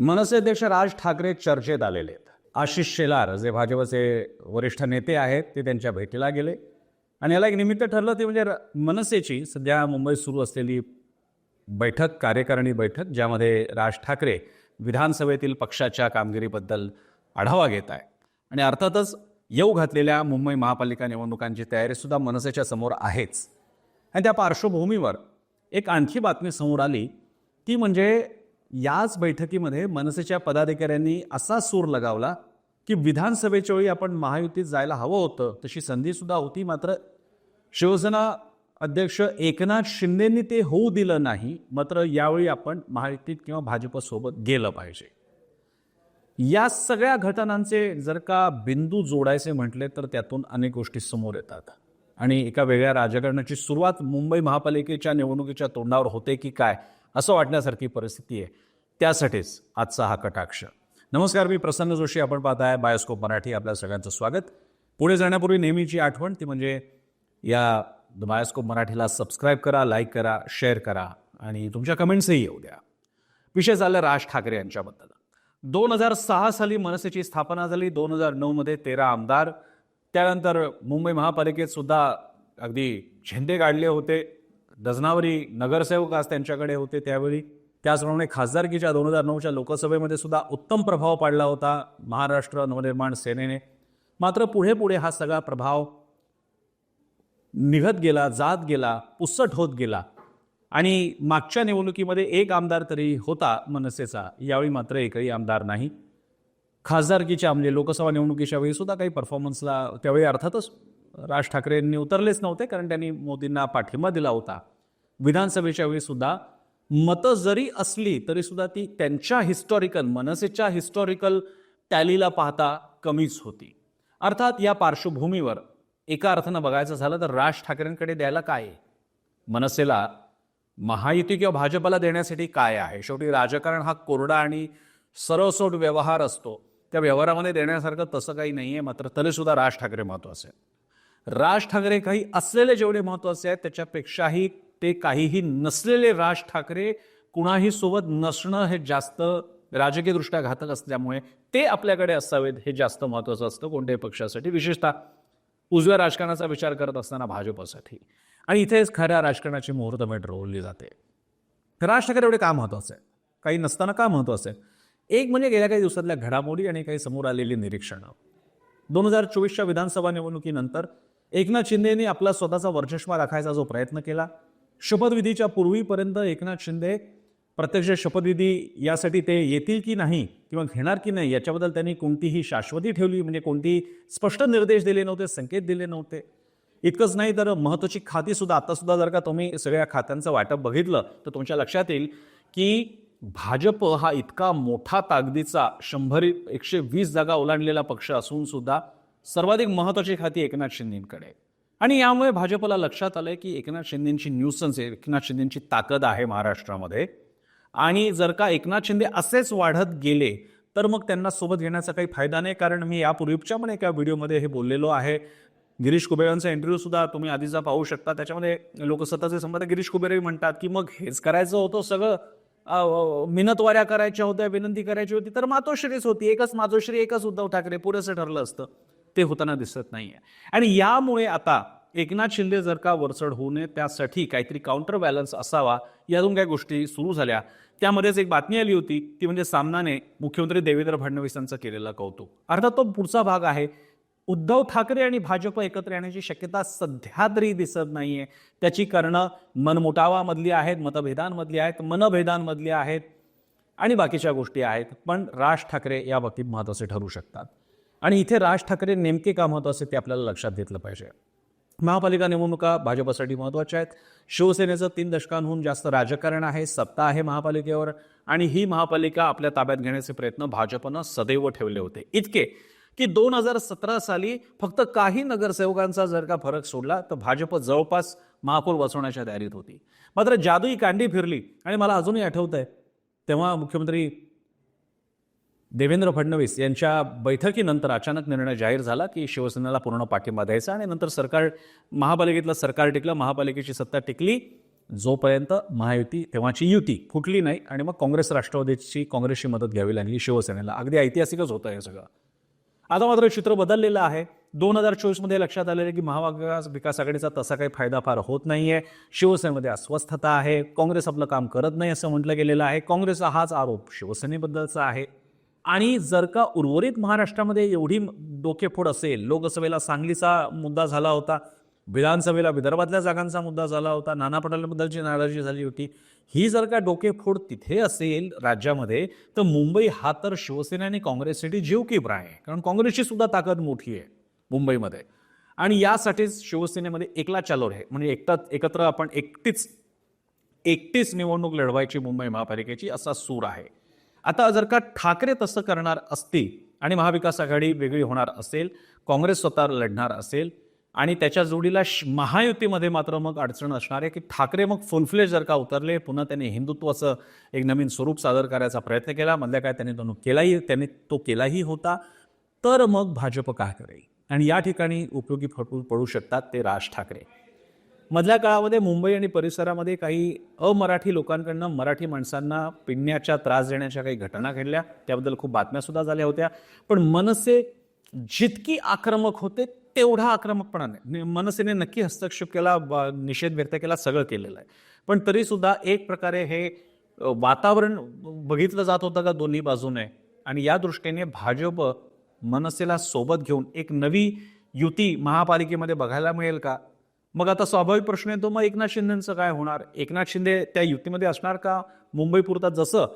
मनसे अध्यक्ष राज ठाकरे चर्चेत आलेले आहेत. आशिष शेलार जे भाजपचे वरिष्ठ नेते आहेत ते त्यांच्या भेटीला गेले. आणि याला एक निमित्त ठरलं ते म्हणजे र- मनसेची सध्या मुंबईत सुरू असलेली बैठक कार्यकारिणी बैठक ज्यामध्ये राज ठाकरे विधानसभेतील पक्षाच्या कामगिरीबद्दल आढावा घेत आहे आणि अर्थातच येऊ घातलेल्या मुंबई महापालिका निवडणुकांची तयारीसुद्धा मनसेच्या समोर आहेच. आणि त्या पार्श्वभूमीवर एक आणखी बातमी समोर आली ती म्हणजे याच बैठकीमध्ये मनसेच्या पदाधिकाऱ्यांनी असा सूर लगावला की विधानसभेच्या वेळी आपण महायुतीत जायला हवं होतं तशी संधीसुद्धा होती मात्र शिवसेना अध्यक्ष एकनाथ शिंदेंनी ते होऊ दिलं नाही मात्र यावेळी आपण महायुतीत किंवा भाजपसोबत गेलं पाहिजे. या सगळ्या घटनांचे जर का बिंदू जोडायचे म्हटले तर त्यातून अनेक गोष्टी समोर येतात. आणि एका वेगळ्या राजकारणाची सुरुवात मुंबई महापालिकेच्या निवडणुकीच्या तोंडावर होते की काय? असं वाटण्यासारखी परिस्थिती आहे. त्यासाठीच आजचा हा कटाक्ष. नमस्कार मी प्रसन्न जोशी आपण पाहत आहे बायोस्कोप मराठी. आपल्या सगळ्यांचं स्वागत. पुढे जाण्यापूर्वी नेहमीची आठवण ती म्हणजे या बायोस्कोप मराठीला सबस्क्राईब करा लाईक करा शेअर करा आणि तुमच्या कमेंट्सही येऊ द्या. विषय झाला राज ठाकरे यांच्याबद्दल. दोन हजार सहा साली मनसेची स्थापना झाली. दोन हजार नऊमध्ये तेरा आमदार. त्यानंतर मुंबई महापालिकेत सुद्धा अगदी झेंडे काढले होते. डझनावरी नगरसेवक आज त्यांच्याकडे होते. त्यावेळी त्याचप्रमाणे खासदारकीच्या दोन हजार नऊच्या लोकसभेमध्ये सुद्धा उत्तम प्रभाव पाडला होता महाराष्ट्र नवनिर्माण सेनेने. मात्र पुढे पुढे हा सगळा प्रभाव निघत गेला जात गेला पुसट होत गेला. आणि मागच्या निवडणुकीमध्ये एक आमदार तरी होता मनसेचा. यावेळी मात्र एकही आमदार नाही. खासदारकीच्या म्हणजे लोकसभा निवडणुकीच्या वेळी सुद्धा काही परफॉर्मन्सला त्यावेळी अर्थातच राज ठाकरे यांनी उतरलेच नव्हते कारण त्यांनी मोदींना पाठिंबा दिला होता. विधानसभेच्या वेळी सुद्धा मतं जरी असली तरी सुद्धा ती त्यांच्या हिस्टॉरिकल मनसेच्या हिस्टॉरिकल टॅलीला पाहता कमीच होती. अर्थात या पार्श्वभूमीवर एका अर्थानं बघायचं झालं तर राज ठाकरेंकडे द्यायला काय आहे? मनसेला महायुती किंवा भाजपला देण्यासाठी काय आहे? शेवटी राजकारण हा कोरडा आणि सरळसोट व्यवहार असतो. त्या व्यवहारामध्ये देण्यासारखं तसं काही नाही आहे मात्र तरीसुद्धा राज ठाकरे महत्त्वाचे राज ठाकरे काही असलेले जेवढे महत्त्वाचे आहेत त्याच्यापेक्षाही ते काहीही नसलेले राज ठाकरे कुणाही सोबत नसणं हे जास्त राजकीयदृष्ट्या घातक असल्यामुळे ते आपल्याकडे असावेत हे जास्त महत्त्वाचं असतं कोणत्याही पक्षासाठी. विशेषतः उजव्या राजकारणाचा विचार करत असताना भाजपसाठी. आणि इथेच खऱ्या राजकारणाची मुहूर्तमेट रोवली जाते. राज ठाकरे एवढे का महत्त्वाचं आहे काही नसताना का महत्त्वाचं आहे एक म्हणजे गेल्या काही दिवसातल्या घडामोडी आणि काही समोर आलेली निरीक्षणं. दोन हजार चोवीसच्या विधानसभा निवडणुकीनंतर एकनाथ शिंदेने आपला स्वतःचा वर्चष्मा राखायचा जो प्रयत्न केला. शपथविधीच्या पूर्वीपर्यंत एकनाथ शिंदे प्रत्यक्ष शपथविधी यासाठी ते येतील की नाही किंवा घेणार की नाही याच्याबद्दल त्यांनी कोणतीही शाश्वती ठेवली म्हणजे कोणती स्पष्ट निर्देश दिले नव्हते संकेत दिले नव्हते. इतकंच नाही तर महत्त्वाची खाती सुद्धा जर का तुम्ही सगळ्या खात्यांचं वाटप बघितलं तर तुमच्या लक्षात येईल की भाजप हा इतका मोठा ताकदीचा शंभर एकशे वीस जागा ओलांडलेला पक्ष असूनसुद्धा सर्वाधिक महत्त्वाची खाती एकनाथ शिंदेकडे. आणि यामुळे भाजपला लक्षात आलंय की एकनाथ शिंदेची न्यूसन्स आहे एकनाथ शिंदेची ताकद आहे महाराष्ट्रामध्ये. आणि जर का एकनाथ शिंदे असेच वाढत गेले तर मग त्यांना सोबत घेण्याचा काही फायदा नाही कारण मी यापूर्वीच्या पण एका व्हिडिओमध्ये हे बोललेलो आहे. गिरीश कुबेरांचा इंटरव्ह्यू सुद्धा तुम्ही आधीचा पाहू शकता. त्याच्यामध्ये लोकसत्ताचे संबंध गिरीश कुबेरही म्हणतात की मग हेच करायचं होतं सगळं मिनतवाऱ्या करायच्या होत्या विनंती करायची होती तर मातोश्रीच होती. एकच मातोश्री एकच उद्धव ठाकरे पुरेसं ठरलं असतं. ते होताना दिसत नाही आहे आणि यामुळे आता एकनाथ शिंदे जर का वरचढ होऊ नये त्यासाठी काहीतरी काउंटर बॅलन्स असावा दोन काही गोष्टी सुरू झाल्या. त्यामध्येच एक बातमी आली होती ती म्हणजे सामनाने मुख्यमंत्री देवेंद्र फडणवीसांचं केलेलं कौतुक. अर्थात तो पुढचा भाग आहे. उद्धव ठाकरे आणि भाजप एकत्र येण्याची शक्यता सध्या तरी दिसत नाहीये. त्याची कारणं मनमुटावामधली आहेत मतभेदांमधली आहेत मनभेदांमधली आहेत आणि बाकीच्या गोष्टी आहेत. पण राज ठाकरे या बाबतीत महत्त्वाचे ठरू शकतात. आणि इथे राज ठाकरे नेमके का महत्त्वाचे ते आपल्याला लक्षात घेतलं पाहिजे. महापालिका निवडणुका भाजपासाठी महत्त्वाच्या आहेत. शिवसेनेचं तीन दशकांहून जास्त राजकारण आहे सत्ता आहे महापालिकेवर आणि ही महापालिका आपल्या ताब्यात घेण्याचे प्रयत्न भाजपनं सदैव ठेवले होते. इतके की दोन हजार सतरा साली फक्त काही नगरसेवकांचा जर का फरक सोडला तर भाजप जवळपास महापौर बसवण्याच्या तयारीत होती. मात्र जादुई कांडी फिरली आणि मला अजूनही आठवत आहे तेव्हा मुख्यमंत्री देवेंद्र फडणवीस यांच्या बैठकीनंतर अचानक निर्णय जाहीर झाला की शिवसेनेला पूर्ण पाठिंबा द्यायचा आणि नंतर सरकार महापालिकेतलं सरकार टिकलं महापालिकेची सत्ता टिकली जोपर्यंत महायुती तेव्हाची युती फुटली नाही आणि मग काँग्रेस राष्ट्रवादीची काँग्रेसची मदत घ्यावी लागली शिवसेनेला. अगदी ऐतिहासिकच होतं हे सगळं. आता मात्र चित्र बदललेलं आहे. दोन हजार चोवीसमध्ये लक्षात आलेलं की महाविकास विकास आघाडीचा तसा काही फायदा फार होत नाही आहे शिवसेनेमध्ये अस्वस्थता आहे. काँग्रेस आपलं काम करत नाही असं म्हटलं गेलेलं आहे. काँग्रेसचा हाच आरोप शिवसेनेबद्दलचा आहे. आणि जर का उर्वरित महाराष्ट्रामध्ये एवढी डोकेफोड असेल लोकसभेला सांगलीचा मुद्दा झाला होता विधानसभेला विदर्भातल्या जागांचा मुद्दा झाला होता नाना पटोलेबद्दलची नाराजी झाली होती ही जर का डोकेफोड तिथे असेल राज्यामध्ये तर मुंबई हा तर शिवसेना आणि काँग्रेससाठी जीव किब्रा आहे कारण काँग्रेसची सुद्धा ताकद मोठी आहे मुंबईमध्ये. आणि यासाठीच शिवसेनेमध्ये एकला चालोर आहे म्हणजे एकटा एकत्र आपण एकटीच एकटीच निवडणूक लढवायची मुंबई महापालिकेची असा सूर आहे. आता जर का ठाकरे तसं करणार असतील आणि महाविकास आघाडी वेगळी होणार असेल काँग्रेस स्वतः लढणार असेल आणि त्याच्या जोडीला महायुतीमध्ये मात्र मग अडचण असणार आहे की ठाकरे मग फुलफुले जर का उतरले पुन्हा त्यांनी हिंदुत्वाचं एक नवीन स्वरूप सादर करायचा प्रयत्न केला मधल्या काय त्यांनी दोन केलाही त्यांनी तो केलाही होता तर मग भाजप काय करेल? आणि या ठिकाणी उपयोगी फटू पडू शकतात ते राज ठाकरे. मधल्या काळामध्ये मुंबई आणि परिसरामध्ये काही अमराठी लोकांकडनं मराठी माणसांना पिण्याच्या त्रास देण्याच्या काही घटना घडल्या. त्याबद्दल खूप बातम्यासुद्धा झाल्या होत्या. पण मनसे जितकी आक्रमक होते तेवढा आक्रमकपणा नाही. मनसेने नक्की हस्तक्षेप केला निषेध व्यक्त केला सगळं केलेलं आहे. पण तरीसुद्धा एक प्रकारे हे वातावरण बघितलं जात होतं का दोन्ही बाजूने? आणि या दृष्टीने भाजप मनसेला सोबत घेऊन एक नवी युती महापालिकेमध्ये बघायला मिळेल का? मग आता स्वाभाविक प्रश्न येतो मग एकनाथ शिंदेचं काय होणार? एकनाथ शिंदे त्या युतीमध्ये असणार का? मुंबई पुरतात जसं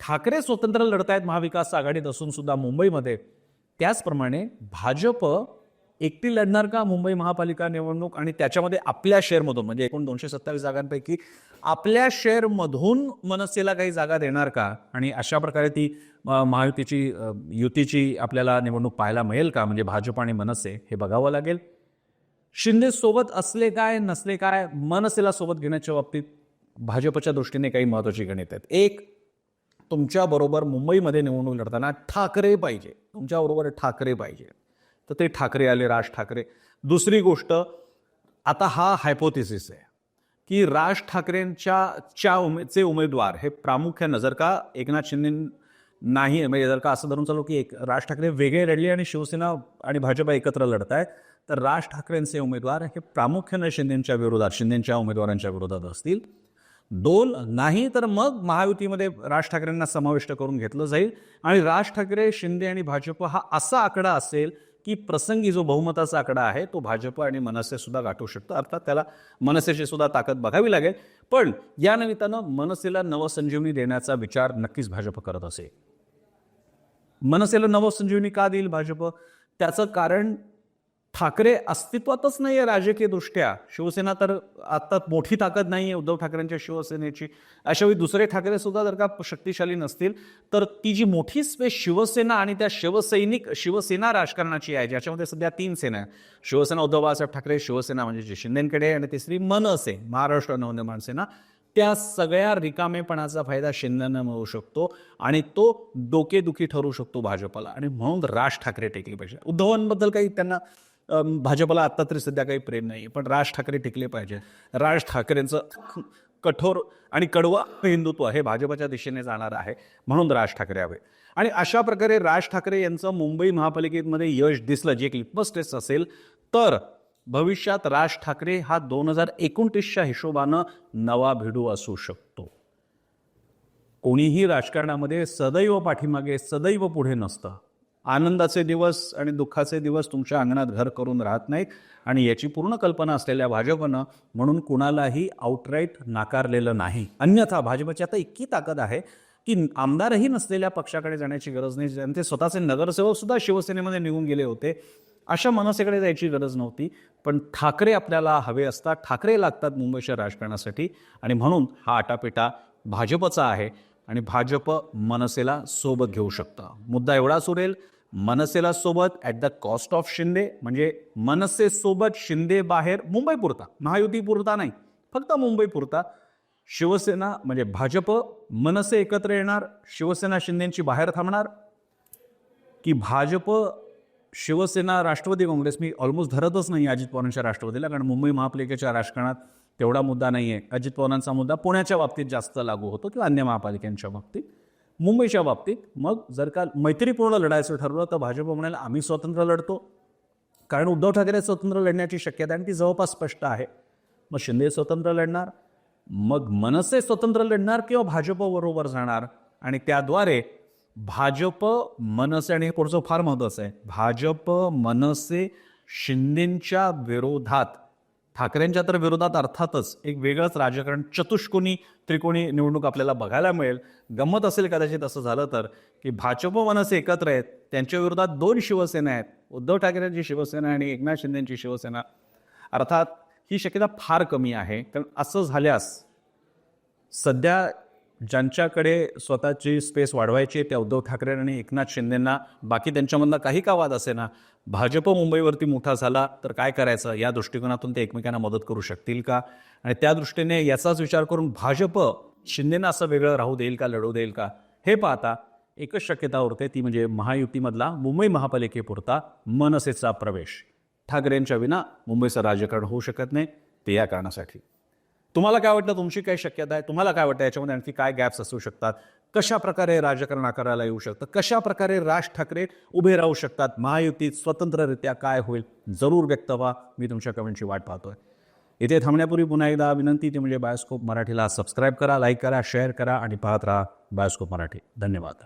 ठाकरे स्वतंत्र लढतायत महाविकास आघाडीत असून सुद्धा मुंबईमध्ये त्याचप्रमाणे भाजप एकटी लढणार का मुंबई महापालिका निवडणूक आणि त्याच्यामध्ये आपल्या शेअरमधून म्हणजे एकूण दोनशे सत्तावीस जागांपैकी आपल्या शेअरमधून मनसेला काही जागा देणार का? आणि अशा प्रकारे ती महायुतीची युतीची आपल्याला निवडणूक पाहायला मिळेल का? म्हणजे भाजप आणि मनसे हे बघावं लागेल. शिंदे सोबत असले काय नसले काय मनसेला सोबत घेण्याच्या बाबतीत भाजपच्या दृष्टीने काही महत्वाची गणित आहेत. एक तुमच्याबरोबर मुंबईमध्ये निवडणूक लढताना ठाकरे पाहिजे. तुमच्याबरोबर ठाकरे पाहिजे. तर ते ठाकरे आले राज ठाकरे. दुसरी गोष्ट आता हा हायपोथिसिस आहे की राज ठाकरेंच्या च्या उमे चे उमेदवार हे प्रामुख्यानं जर का एकनाथ शिंदे नाही म्हणजे जर का असं धरून चालू की एक राज ठाकरे वेगळे लढले आणि शिवसेना आणि भाजप एकत्र लढत आहेत तर राज ठाकरेंचे उमेदवार हे प्रामुख्याने शिंदेच्या विरोधात शिंदेच्या उमेदवारांच्या विरोधात असतील. दोन नाही तर मग महायुतीमध्ये राज ठाकरेंना समाविष्ट करून घेतलं जाईल. आणि राज ठाकरे शिंदे आणि भाजप हा असा आकडा असेल की प्रसंगी जो बहुमताचा आकडा आहे तो भाजप आणि मनसे सुद्धा गाठू शकतो. अर्थात त्याला मनसेची सुद्धा ताकद बघावी लागेल. पण या निमित्तानं मनसेला नवसंजीवनी देण्याचा विचार नक्कीच भाजप करत असे. मनसेला नवसंजीवनी का देईल भाजप? त्याचं कारण ठाकरे अस्तित्वातच नाही आहे राजकीय दृष्ट्या. शिवसेना तर आता मोठी ताकद नाही आहे उद्धव ठाकरेंच्या शिवसेनेची. अशावेळी दुसरे ठाकरे सुद्धा जर का शक्तिशाली नसतील तर ती जी मोठी स्पेस शिवसेना आणि त्या शिवसैनिक शिवसेना राजकारणाची आहे ज्याच्यामध्ये सध्या तीन सेना आहे शिवसेना उद्धव बाळासाहेब ठाकरे शिवसेना म्हणजे जी शिंदेकडे आहे आणि तिसरी मनसे महाराष्ट्र नवनिर्माण सेना. त्या सगळ्या रिकामेपणाचा फायदा शिंदेना मिळू शकतो आणि तो डोकेदुखी ठरू शकतो भाजपला. आणि म्हणून राज ठाकरे टेकले पाहिजे उद्धवांबद्दल काही त्यांना भाजपला आत्ता तरी सध्या काही प्रेम नाही पण राज ठाकरे टिकले पाहिजे. राज ठाकरेंचं कठोर आणि कडवा हिंदुत्व हे भाजपच्या दिशेने जाणार आहे म्हणून राज ठाकरे हवे. आणि अशा प्रकारे राज ठाकरे यांचं मुंबई महापालिकेमध्ये यश दिसलं जे एक लिटमस टेस्ट असेल तर भविष्यात राज ठाकरे हा दोन हजार एकोणतीसच्या हिशोबानं नवा भिडू असू शकतो. कोणीही राजकारणामध्ये सदैव पाठीमागे सदैव पुढे नसतं. आनंदाचे दिवस आणि दुःखाचे दिवस तुमच्या अंगणात घर करून राहत नाहीत आणि याची पूर्ण कल्पना असलेल्या भाजपनं म्हणून कुणालाही आउटराईट नाकारलेलं नाही. अन्यथा भाजपची आता इतकी ताकद आहे की आमदारही नसलेल्या पक्षाकडे जाण्याची गरज नाही. त्यांचे स्वतःचे नगरसेवक सुद्धा शिवसेनेमध्ये निघून गेले होते. अशा मनसेकडे जायची गरज नव्हती. पण ठाकरे आपल्याला हवे असतात ठाकरे लागतात मुंबईच्या राजकारणासाठी आणि म्हणून हा आटापिटा भाजपचा आहे. आणि भाजप मनसेला सोबत घेऊ शकतं. मुद्दा एवढाच उरेल मनसेला सोबत at the cost of Shinde म्हणजे मनसेसोबत शिंदे बाहेर मुंबई पुरता महायुती पुरता नाही फक्त मुंबई पुरता. शिवसेना म्हणजे भाजप मनसे एकत्र येणार शिवसेना शिंदेंची बाहेर थांबणार. की भाजप शिवसेना राष्ट्रवादी काँग्रेस मी ऑलमोस्ट धरतच नाही अजित पवारांच्या राष्ट्रवादीला कारण मुंबई महापालिकेच्या राजकारणात तेवढा मुद्दा नाही आहे अजित पवारांचा मुद्दा पुण्याच्या बाबतीत जास्त लागू होतो किंवा अन्य महापालिकांच्या बाबतीत. मुंबईच्या बाबतीत मग जर का मैत्रीपूर्ण लढायचं ठरवलं तर भाजप म्हणाल आम्ही स्वतंत्र लढतो. कारण उद्धव ठाकरे स्वतंत्र लढण्याची शक्यता आहे आणि ती जवळपास स्पष्ट आहे. मग शिंदे स्वतंत्र लढणार मग मनसे स्वतंत्र लढणार किंवा भाजपबरोबर जाणार? आणि त्याद्वारे भाजप मनसे आणि हे पुढचं फार महत्त्वाचं आहे. भाजप मनसे शिंदेच्या विरोधात ठाकरेंच्या तर विरोधात अर्थातच एक वेगळंच राजकारण चतुष्कोनी त्रिकोणी निवडणूक आपल्याला बघायला मिळेल. गंमत असेल कदाचित असं झालं तर की भाजप मनसे एकत्र आहेत त्यांच्या विरोधात दोन शिवसेना आहेत उद्धव ठाकरेंची शिवसेना आणि एकनाथ शिंदेची शिवसेना. अर्थात ही शक्यता फार कमी आहे. कारण असं झाल्यास सध्या ज्यांच्याकडे स्वतःची स्पेस वाढवायची आहे त्या उद्धव ठाकरे आणि एकनाथ शिंदेंना बाकी त्यांच्यामधला काही का वाद असे ना भाजप मुंबईवरती मोठा झाला तर काय करायचं? या दृष्टिकोनातून ते एकमेकांना मदत करू शकतील का? आणि त्या दृष्टीने याचाच विचार करून भाजप शिंदेंना असं वेगळं राहू देईल का लढू देईल का? हे पाहता एकच शक्यता उरते ती म्हणजे महायुतीमधला मुंबई महापालिकेपुरता मनसेचा प्रवेश. ठाकरेंच्या विना मुंबईचं राजकारण होऊ शकत नाही ते या कारणासाठी. तुम्हाला काय वाटतं? तुमची काय शक्यता आहे? तुम्हाला काय वाटतं? याच्यामध्ये आणखी काय गॅप्स असू शकतात? कशा प्रकारे राजकारण आकाराला येऊ शकतं? कशा प्रकारे राज ठाकरे उभे राहू शकतात? महायुतीत स्वतंत्ररित्या काय होईल? जरूर व्यक्त व्हा. मी तुमच्या कमेंटची वाट पाहतोय. इथे थांबण्यापूर्वी पुन्हा एकदा विनंती ती म्हणजे बायोस्कोप मराठीला सबस्क्राईब करा लाईक करा शेअर करा आणि पाहत राहा बायोस्कोप मराठी. धन्यवाद.